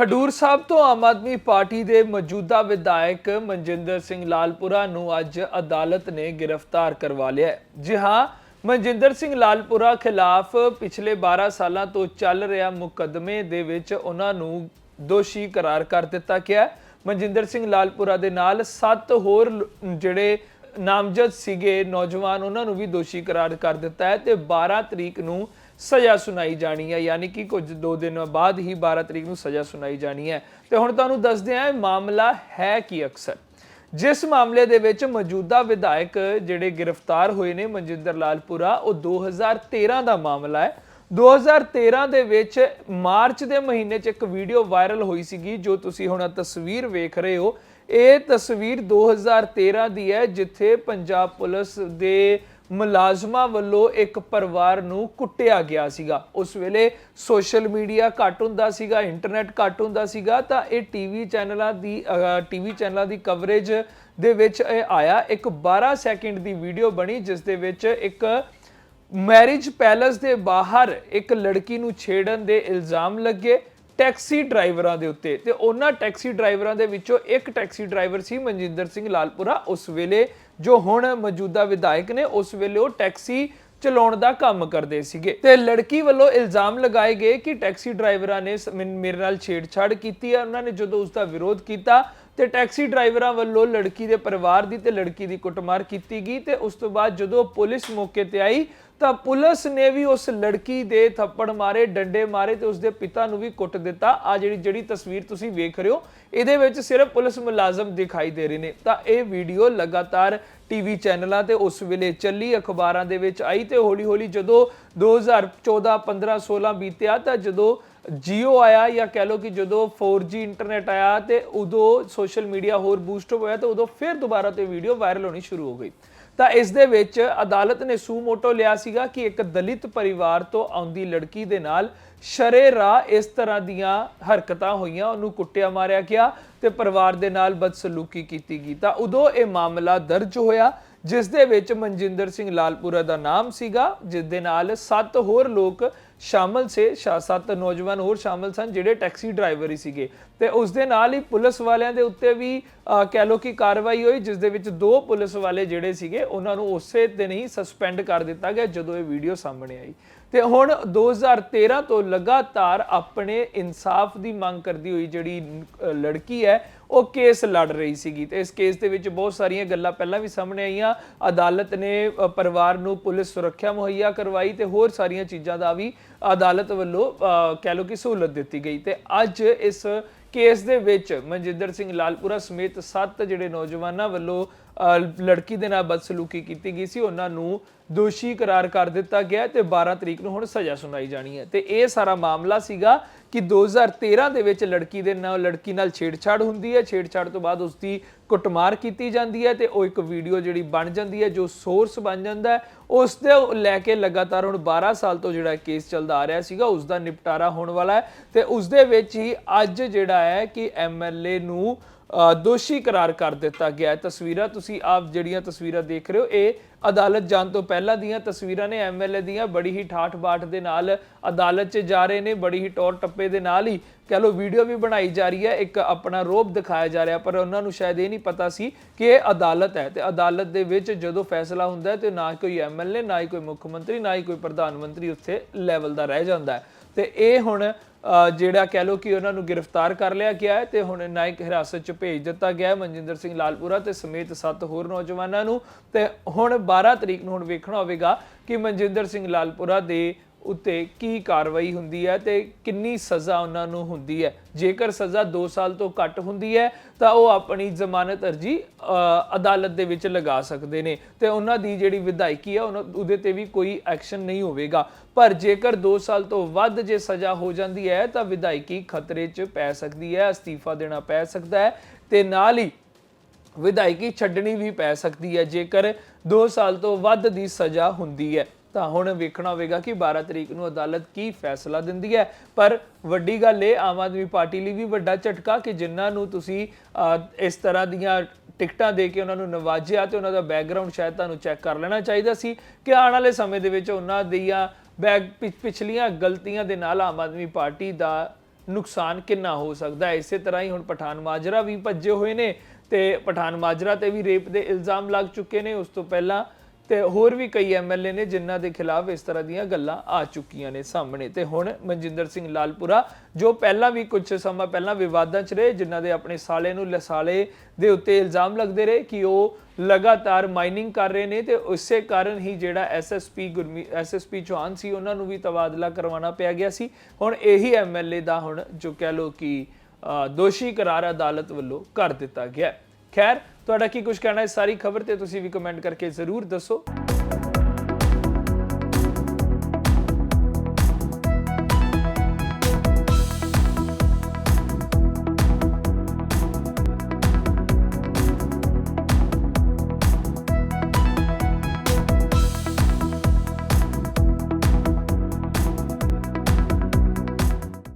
ਖਡੂਰ ਸਾਹਿਬ ਤੋਂ ਆਮ ਆਦਮੀ ਪਾਰਟੀ ਦੇ ਮੌਜੂਦਾ ਵਿਧਾਇਕ ਮਨਜਿੰਦਰ ਸਿੰਘ ਲਾਲਪੁਰਾ ਨੂੰ ਅੱਜ ਅਦਾਲਤ ਨੇ ਗ੍ਰਿਫਤਾਰ ਕਰਵਾ ਲਿਆ ਜੀ ਹਾਂ, ਮਨਜਿੰਦਰ ਸਿੰਘ ਲਾਲਪੁਰਾ ਖਿਲਾਫ ਪਿਛਲੇ 12 ਸਾਲਾਂ ਤੋਂ ਚੱਲ ਰਿਹਾ ਮੁਕੱਦਮੇ ਦੇ ਵਿੱਚ ਉਹਨਾਂ ਨੂੰ ਦੋਸ਼ੀ ਕਰਾਰ ਕਰ ਦਿੱਤਾ ਗਿਆ ਮਨਜਿੰਦਰ ਸਿੰਘ ਲਾਲਪੁਰਾ ਦੇ ਨਾਲ 7 ਹੋਰ ਜਿਹੜੇ ਨਾਮਜ਼ਦ ਸੀਗੇ, ਨੌਜਵਾਨ ਉਹਨਾਂ ਨੂੰ ਵੀ ਦੋਸ਼ੀ ਕਰਾਰ ਕਰ ਦਿੱਤਾ ਹੈ ਤੇ 12 ਤਰੀਕ ਨੂੰ ਸਜ਼ਾ ਸੁਣਾਈ ਜਾਣੀ ਹੈ, ਯਾਨੀ ਕਿ ਕੁਝ ਦੋ ਦਿਨ ਬਾਅਦ ਹੀ 12 ਤਰੀਕ ਨੂੰ ਸਜ਼ਾ ਸੁਣਾਈ ਜਾਣੀ ਹੈ। ਤੇ ਹੁਣ ਤੁਹਾਨੂੰ ਦੱਸਦੇ ਹਾਂ ਮਾਮਲਾ ਹੈ ਕੀ ਅਕਸਰ? ਜਿਸ ਮਾਮਲੇ ਦੇ ਵਿੱਚ ਮੌਜੂਦਾ ਵਿਧਾਇਕ ਜਿਹੜੇ ਗ੍ਰਿਫਤਾਰ ਹੋਏ ਨੇ ਮਨਜਿੰਦਰ ਲਾਲਪੁਰਾ ਉਹ 2013 ਦਾ ਮਾਮਲਾ ਹੈ। 2013 ਦੇ ਵਿੱਚ ਮਾਰਚ ਦੇ ਮਹੀਨੇ 'ਚ ਇੱਕ ਵੀਡੀਓ ਵਾਇਰਲ ਹੋਈ ਸੀਗੀ, ਜੋ ਤੁਸੀਂ ਹੁਣ ਤਸਵੀਰ ਵੇਖ ਰਹੇ ਹੋ। ਇਹ ਤਸਵੀਰ 2013 ਦੀ ਹੈ, ਜਿੱਥੇ ਪੰਜਾਬ ਪੁਲਿਸ ਦੇ ਮੁਲਾਜ਼ਮਾਂ ਵੱਲੋਂ ਇੱਕ ਪਰਿਵਾਰ ਨੂੰ ਕੁੱਟਿਆ ਗਿਆ ਸੀਗਾ। ਉਸ ਵੇਲੇ ਸੋਸ਼ਲ ਮੀਡੀਆ ਘੱਟ ਹੁੰਦਾ ਸੀਗਾ, ਇੰਟਰਨੈਟ ਘੱਟ ਹੁੰਦਾ ਸੀਗਾ, ਤਾਂ ਇਹ ਟੀਵੀ ਚੈਨਲਾਂ ਦੀ ਟੀਵੀ ਚੈਨਲਾਂ ਦੀ ਕਵਰੇਜ ਦੇ ਵਿੱਚ ਇਹ ਆਇਆ। ਇੱਕ 12 ਸੈਕਿੰਡ ਦੀ ਵੀਡੀਓ ਬਣੀ, ਜਿਸ ਦੇ ਵਿੱਚ ਇੱਕ ਮੈਰਿਜ ਪੈਲੇਸ ਦੇ ਬਾਹਰ ਇੱਕ ਲੜਕੀ ਨੂੰ ਛੇੜਨ ਦੇ ਇਲਜ਼ਾਮ ਲੱਗੇ। ਟੈਕਸੀ ਡਰਾਈਵਰਾਂ ਦੇ ਉੱਤੇ ਤੇ ਉਹਨਾਂ ਟੈਕਸੀ ਡਰਾਈਵਰਾਂ ਦੇ ਵਿੱਚੋਂ ਇੱਕ ਟੈਕਸੀ ਡਰਾਈਵਰ ਸੀ ਮਨਜਿੰਦਰ ਸਿੰਘ ਲਾਲਪੁਰਾ ਉਸ ਵੇਲੇ, ਜੋ ਹੁਣ ਮੌਜੂਦਾ ਵਿਧਾਇਕ ਨੇ, ਉਸ ਵੇਲੇ ਉਹ ਟੈਕਸੀ ਚਲਾਉਣ ਦਾ ਕੰਮ ਕਰਦੇ ਸੀਗੇ। ਤੇ ਲੜਕੀ ਵੱਲੋਂ ਇਲਜ਼ਾਮ ਲਗਾਏ ਗਏ ਕਿ ਟੈਕਸੀ ਡਰਾਈਵਰਾਂ ਨੇ ਮੇਰੇ ਨਾਲ ਛੇੜਛਾੜ ਕੀਤੀ ਹੈ ਉਹਨਾਂ ਨੇ ਜਦੋਂ ਉਸ ਦਾ ਵਿਰੋਧ ਕੀਤਾ ਤੇ ਟੈਕਸੀ ਡਰਾਈਵਰਾਂ ਵੱਲੋਂ ਲੜਕੀ ਦੇ ਪਰਿਵਾਰ ਦੀ ਤੇ ਲੜਕੀ ਦੀ ਕੁੱਟਮਾਰ ਕੀਤੀ ਗਈ ਤੇ ਉਸ ਤੋਂ ਬਾਅਦ ਜਦੋਂ ਪੁਲਿਸ ਮੌਕੇ ਤੇ ਆਈ ਤਾਂ ਪੁਲਿਸ ਨੇ ਵੀ ਉਸ ਲੜਕੀ ਦੇ ਥੱਪੜ ਮਾਰੇ, ਡੰਡੇ ਮਾਰੇ ਤੇ ਉਸ ਦੇ ਪਿਤਾ ਨੂੰ ਵੀ ਕੁੱਟ ਦਿੱਤਾ। ਆ ਜਿਹੜੀ ਜਿਹੜੀ ਤਸਵੀਰ ਤੁਸੀਂ ਵੇਖ ਰਹੇ ਹੋ, ਇਹਦੇ ਵਿੱਚ ਸਿਰਫ ਪੁਲਿਸ ਮੁਲਾਜ਼ਮ ਦਿਖਾਈ ਦੇ ਰਹੇ ਨੇ। ਤਾਂ ਇਹ ਵੀਡੀਓ ਲਗਾਤਾਰ ਟੀਵੀ ਚੈਨਲਾਂ ਤੇ ਉਸ ਵੇਲੇ ਚੱਲੀ, ਅਖਬਾਰਾਂ ਦੇ ਵਿੱਚ ਆਈ ਤੇ ਹੌਲੀ ਹੌਲੀ ਜਦੋਂ 2014 15 16 ਬੀਤਿਆ ਤਾਂ ਜਦੋਂ ਜੀਓ ਆਇਆ ਜਾਂ ਕਹਿ ਲਓ ਕਿ ਜਦੋਂ 4G ਇੰਟਰਨੈਟ ਆਇਆ ਤੇ ਉਦੋਂ ਸੋਸ਼ਲ ਮੀਡੀਆ ਹੋਰ ਬੂਸਟ ਹੋਇਆ ਤੇ ਉਦੋਂ ਫਿਰ ਦੁਬਾਰਾ ਤੇ ਵੀਡੀਓ ਵਾਇਰਲ ਹੋਣੀ ਸ਼ੁਰੂ ਹੋ ਗਈ। ਤਾਂ ਇਸ ਦੇ ਵਿੱਚ ਅਦਾਲਤ ਨੇ ਸੂ ਮੋਟੋ ਲਿਆ ਸੀਗਾ ਕਿ ਇੱਕ ਦਲਿਤ ਪਰਿਵਾਰ ਤੋਂ ਆਉਂਦੀ ਲੜਕੀ ਦੇ ਨਾਲ ਸ਼ਰੇਰਾ ਇਸ ਤਰ੍ਹਾਂ ਦੀਆਂ ਹਰਕਤਾਂ ਹੋਈਆਂ, ਉਹਨੂੰ ਕੁੱਟਿਆ ਮਾਰਿਆ ਗਿਆ ਤੇ ਪਰਿਵਾਰ ਦੇ ਨਾਲ ਬਦਸਲੂਕੀ ਕੀਤੀ ਗਈ। ਤਾਂ ਉਦੋਂ ਇਹ ਮਾਮਲਾ ਦਰਜ ਹੋਇਆ, ਜਿਸ ਦੇ ਵਿੱਚ ਮਨਜਿੰਦਰ ਸਿੰਘ ਲਾਲਪੁਰਾ ਦਾ ਨਾਮ ਸੀਗਾ, ਜਿਸ ਦੇ ਨਾਲ ਸੱਤ ਹੋਰ ਲੋਕ ਸ਼ਾਮਲ ਸੇ, ਸ਼ਾ- ਸੱਤ ਨੌਜਵਾਨ ਹੋਰ ਸ਼ਾਮਲ ਸਨ ਜਿਹੜੇ ਟੈਕਸੀ ਡਰਾਈਵਰ ਹੀ ਸੀਗੇ। ਤੇ ਉਸ ਦੇ ਨਾਲ ਹੀ ਪੁਲਿਸ ਵਾਲਿਆਂ ਦੇ ਉੱਤੇ ਵੀ ਕਹਿ ਲੋ ਕਿ ਕਾਰਵਾਈ ਹੋਈ, ਜਿਸ ਦੇ ਵਿੱਚ ਦੋ ਪੁਲਿਸ ਵਾਲੇ ਜਿਹੜੇ ਸੀਗੇ, ਉਹਨਾਂ ਨੂੰ ਉਸੇ ਦਿਨ ਹੀ ਸਸਪੈਂਡ ਕਰ ਦਿੱਤਾ ਗਿਆ ਜਦੋਂ ਇਹ ਵੀਡੀਓ ਸਾਹਮਣੇ ਆਈ। ਤੇ ਹੁਣ 2013 ਤੋਂ ਲਗਾਤਾਰ ਆਪਣੇ ਇਨਸਾਫ ਦੀ ਮੰਗ ਕਰਦੀ ਹੋਈ ਜਿਹੜੀ ਲੜਕੀ ਹੈ, ਉਹ ਕੇਸ ਲੜ ਰਹੀ ਸੀਗੀ। ਤੇ ਇਸ ਕੇਸ ਦੇ ਵਿੱਚ ਬਹੁਤ ਸਾਰੀਆਂ ਗੱਲਾਂ ਪਹਿਲਾਂ ਵੀ ਸਾਹਮਣੇ ਆਈਆਂ। ਅਦਾਲਤ ਨੇ ਪਰਿਵਾਰ ਨੂੰ ਪੁਲਿਸ ਸੁਰੱਖਿਆ ਮੁਹੱਈਆ ਕਰਵਾਈ ਤੇ ਹੋਰ ਸਾਰੀਆਂ ਚੀਜ਼ਾਂ ਦਾ ਵੀ ਅਦਾਲਤ ਵੱਲੋਂ ਅ, ਕਹਿ ਲਓ ਕਿ ਸਹੂਲਤ ਦਿੱਤੀ ਗਈ ਤੇ ਅੱਜ ਇਸ ਕੇਸ ਦੇ ਵਿੱਚ ਮਨਜਿੰਦਰ ਸਿੰਘ ਲਾਲਪੁਰਾ ਸਮੇਤ ਸੱਤ ਜਿਹੜੇ ਨੌਜਵਾਨਾਂ ਵੱਲੋਂ ਲੜਕੀ ਦੇ ਨਾਲ ਬਦਸਲੂਕੀ ਕੀਤੀ ਗਈ ਸੀ। ਉਹਨਾਂ ਨੂੰ ਦੋਸ਼ੀ ਕਰਾਰ ਕਰ ਦਿੱਤਾ ਗਿਆ ਤੇ 12 ਤਰੀਕ ਨੂੰ ਹੁਣ ਸਜ਼ਾ ਸੁਣਾਈ ਜਾਣੀ ਹੈ। ਤੇ ਇਹ ਸਾਰਾ ਮਾਮਲਾ ਸੀਗਾ ਕਿ 2013 ਦੇ ਵਿੱਚ ਲੜਕੀ ਦੇ ਨਾਲ ਲੜਕੀ ਨਾਲ ਛੇੜਛਾੜ ਹੁੰਦੀ ਹੈ। ਛੇੜਛਾੜ ਤੋਂ ਬਾਅਦ ਉਸ ਦੀ ਕੁੱਟਮਾਰ ਕੀਤੀ ਜਾਂਦੀ ਹੈ ਤੇ ਉਹ ਇੱਕ ਵੀਡੀਓ ਜਿਹੜੀ ਬਣ ਜਾਂਦੀ ਹੈ, ਜੋ ਸੋਰਸ ਬਣ ਜਾਂਦਾ ਹੈ। ਉਸ ਦੇ ਲੈ ਕੇ ਲਗਾਤਾਰ ਹੁਣ 12 ਸਾਲ ਤੋਂ ਜਿਹੜਾ ਕੇਸ ਚੱਲਦਾ ਆ ਰਿਹਾ ਸੀਗਾ ਉਸ ਦਾ ਨਿਪਟਾਰਾ ਹੋਣ ਵਾਲਾ ਹੈ। ਤੇ ਉਸ ਦੇ ਵਿੱਚ ਹੀ ਅੱਜ ਜਿਹੜਾ ਹੈ ਕਿ ਐਮਐਲਏ ਨੂੰ ਦੋਸ਼ੀ ਕਰਾਰ ਕਰ ਦਿੱਤਾ ਗਿਆ ਹੈ। ਤਸਵੀਰਾਂ ਤੁਸੀਂ ਆਪ ਜਿਹੜੀਆਂ ਤਸਵੀਰਾਂ ਦੇਖ ਰਹੇ ਹੋ, ਇਹ ਅਦਾਲਤ ਜਾਣ ਤੋਂ ਪਹਿਲਾਂ ਦੀਆਂ ਤਸਵੀਰਾਂ ਨੇ। ਐਮਐਲਏ ਦੀਆਂ ਬੜੀ ਹੀ ਠਾਠ ਬਾਠ ਦੇ ਨਾਲ ਅਦਾਲਤ 'ਚ ਜਾ ਰਹੇ ਨੇ, ਬੜੀ ਹੀ ਟੌਰ ਟੱਪੇ ਦੇ ਨਾਲ ਹੀ। ਕਹ ਲੋ ਵੀਡੀਓ ਵੀ ਬਣਾਈ ਜਾ ਰਹੀ ਹੈ, ਇੱਕ ਆਪਣਾ ਰੋਬ ਦਿਖਾਇਆ ਜਾ ਰਿਹਾ, ਪਰ ਉਹਨਾਂ ਨੂੰ ਸ਼ਾਇਦ ਇਹ ਨਹੀਂ ਪਤਾ ਸੀ ਕਿ ਇਹ ਅਦਾਲਤ ਹੈ। ਤੇ ਅਦਾਲਤ ਦੇ ਵਿੱਚ ਜਦੋਂ ਫੈਸਲਾ ਹੁੰਦਾ ਹੈ, ਤੇ ਨਾ ਕੋਈ ਐਮਐਲਏ ਨਾ ਹੀ ਕੋਈ ਮੁੱਖ ਮੰਤਰੀ, ਨਾ ਹੀ ਕੋਈ ਪ੍ਰਧਾਨ ਮੰਤਰੀ ਉੱਥੇ ਲੈਵਲ ਦਾ ਰਹਿ ਜਾਂਦਾ ਹੈ। ਤੇ ਇਹ ਹੁਣ ਅ, ਜਿਹੜਾ ਕਹਿ ਲੋ ਕਿ ਉਹਨਾਂ ਨੂੰ ਗ੍ਰਿਫਤਾਰ ਕਰ ਲਿਆ ਗਿਆ ਹੈ ਤੇ ਹੁਣ ਨਾਇਕ ਹਿਰਾਸਤ 'ਚ ਭੇਜ ਦਿੱਤਾ ਗਿਆ ਹੈ ਮਨਜਿੰਦਰ ਸਿੰਘ ਲਾਲਪੁਰਾ ਤੇ ਸਮੇਤ ਸੱਤ ਹੋਰ ਨੌਜਵਾਨਾਂ ਨੂੰ ਤੇ ਹੁਣ 12 ਤਰੀਕ ਨੂੰ ਹੁਣ ਵੇਖਣਾ ਹੋਵੇਗਾ ਕਿ ਮਨਜਿੰਦਰ ਸਿੰਘ ਲਾਲਪੁਰਾ ਦੇ ਉੱਤੇ ਕੀ ਕਾਰਵਾਈ ਹੁੰਦੀ ਹੈ ਤੇ ਕਿੰਨੀ ਸਜ਼ਾ ਉਹਨਾਂ ਨੂੰ ਹੁੰਦੀ ਹੈ? ਜੇਕਰ ਸਜ਼ਾ 2 ਸਾਲ ਤੋਂ ਘੱਟ ਹੁੰਦੀ ਹੈ, ਤਾਂ ਉਹ ਆਪਣੀ ਜ਼ਮਾਨਤ ਅਰਜੀ ਅਦਾਲਤ ਦੇ ਵਿੱਚ ਲਗਾ ਸਕਦੇ ਨੇ ਤੇ ਉਹਨਾਂ ਦੀ ਜਿਹੜੀ ਵਿਧਾਇਕੀ ਹੈ, ਉਹਨਾਂ, ਉਹਦੇ ਤੇ ਵੀ ਕੋਈ ਐਕਸ਼ਨ ਨਹੀਂ ਹੋਵੇਗਾ। ਪਰ ਜੇਕਰ 2 ਸਾਲ ਤੋਂ ਵੱਧ ਜੇ ਸਜ਼ਾ ਹੋ ਜਾਂਦੀ ਹੈ, ਤਾਂ ਵਿਧਾਇਕੀ ਖਤਰੇ 'ਚ ਪੈ ਸਕਦੀ ਹੈ, ਅਸਤੀਫਾ ਦੇਣਾ ਪੈ ਸਕਦਾ ਹੈ ਤੇ ਨਾਲ ਹੀ ਵਿਧਾਇਕੀ ਛੱਡਣੀ ਵੀ ਪੈ ਸਕਦੀ ਹੈ, ਜੇਕਰ 2 ਸਾਲ ਤੋਂ ਵੱਧ ਦੀ ਸਜ਼ਾ ਹੁੰਦੀ ਹੈ। ਤਾਂ ਹੁਣ ਵੇਖਣਾ ਹੋਵੇਗਾ ਕਿ 12 ਤਰੀਕ ਨੂੰ ਅਦਾਲਤ ਕੀ ਫੈਸਲਾ ਦਿੰਦੀ ਹੈ। ਪਰ ਵੱਡੀ ਗੱਲ ਇਹ, ਆਮ ਆਦਮੀ ਪਾਰਟੀ ਲਈ ਵੀ ਵੱਡਾ ਝਟਕਾ ਕਿ ਜਿਨ੍ਹਾਂ ਨੂੰ ਤੁਸੀਂ ਇਸ ਤਰ੍ਹਾਂ ਦੀਆਂ ਟਿਕਟਾਂ ਦੇ ਕੇ ਉਹਨਾਂ ਨੂੰ ਨਵਾਜਿਆ ਤੇ ਉਹਨਾਂ ਦਾ ਬੈਕਗ੍ਰਾਉਂਡ ਸ਼ਾਇਦ ਤੁਹਾਨੂੰ ਚੈੱਕ ਕਰ ਲੈਣਾ ਚਾਹੀਦਾ ਸੀ ਕਿ ਆਉਣ ਵਾਲੇ ਸਮੇਂ ਦੇ ਵਿੱਚ ਉਹਨਾਂ ਦੀਆਂ ਬੈਕ ਪਿਛ- ਪਿਛਲੀਆਂ ਗਲਤੀਆਂ ਦੇ ਨਾਲ ਆਮ ਆਦਮੀ ਪਾਰਟੀ ਦਾ ਨੁਕਸਾਨ ਕਿੰਨਾ ਹੋ ਸਕਦਾ ਹੈ। ਇਸੇ ਤਰ੍ਹਾਂ ਹੀ ਹੁਣ ਪਠਾਨ ਮਾਜਰਾ ਵੀ ਭੱਜੇ ਹੋਏ ਨੇ ਤੇ ਪਠਾਨ ਮਾਜਰਾ ਤੇ ਵੀ ਰੇਪ ਦੇ ਇਲਜ਼ਾਮ ਲੱਗ ਚੁੱਕੇ ਨੇ। ਉਸ ਤੋਂ ਪਹਿਲਾਂ ਤੇ ਹੋਰ ਵੀ ਕਈ ਐਮਐਲਏ ਨੇ ਜਿਨ੍ਹਾਂ ਦੇ ਖਿਲਾਫ ਇਸ ਤਰ੍ਹਾਂ ਦੀਆਂ ਗੱਲਾਂ ਆ ਚੁੱਕੀਆਂ ਨੇ ਸਾਹਮਣੇ। ਤੇ ਹੁਣ ਮਨਜਿੰਦਰ ਸਿੰਘ ਲਾਲਪੁਰਾ ਜੋ ਪਹਿਲਾਂ ਵੀ ਕੁਝ ਸਮਾਂ ਪਹਿਲਾਂ ਵਿਵਾਦਾਂ 'ਚ ਰਹੇ ਜਿਨ੍ਹਾਂ ਦੇ ਆਪਣੇ ਸਾਲੇ ਨੂੰ ਲਸਾਲੇ ਦੇ ਉੱਤੇ ਇਲਜ਼ਾਮ ਲੱਗਦੇ ਰਹੇ ਕਿ ਉਹ ਲਗਾਤਾਰ ਮਾਈਨਿੰਗ ਕਰ ਰਹੇ ਨੇ ਤੇ ਉਸੇ ਕਾਰਨ ਹੀ ਜਿਹੜਾ ਐਸਐਸਪੀ ਗੁਰਮੀ ਐਸਐਸਪੀ ਚੌਹਾਨ ਸੀ ਉਹਨਾਂ ਨੂੰ ਵੀ ਤਬਾਦਲਾ ਕਰਵਾਉਣਾ ਪਿਆ ਗਿਆ ਸੀ। ਹੁਣ ਇਹੀ ਐਮਐਲਏ ਦਾ ਹੁਣ ਜੋ ਕਹਿ ਲੋ ਕਿ ਅ, ਦੋਸ਼ੀ ਕਰਾਰ ਅਦਾਲਤ ਵੱਲੋਂ ਕਰ ਦਿੱਤਾ ਗਿਆ। ਖੈਰ ਤੁਹਾਡਾ ਕੀ ਕੁਝ ਕਹਿਣਾ ਇਸ ਸਾਰੀ ਖਬਰ ਤੇ ਤੁਸੀਂ ਵੀ ਕਮੈਂਟ ਕਰਕੇ ਜ਼ਰੂਰ ਦੱਸੋ।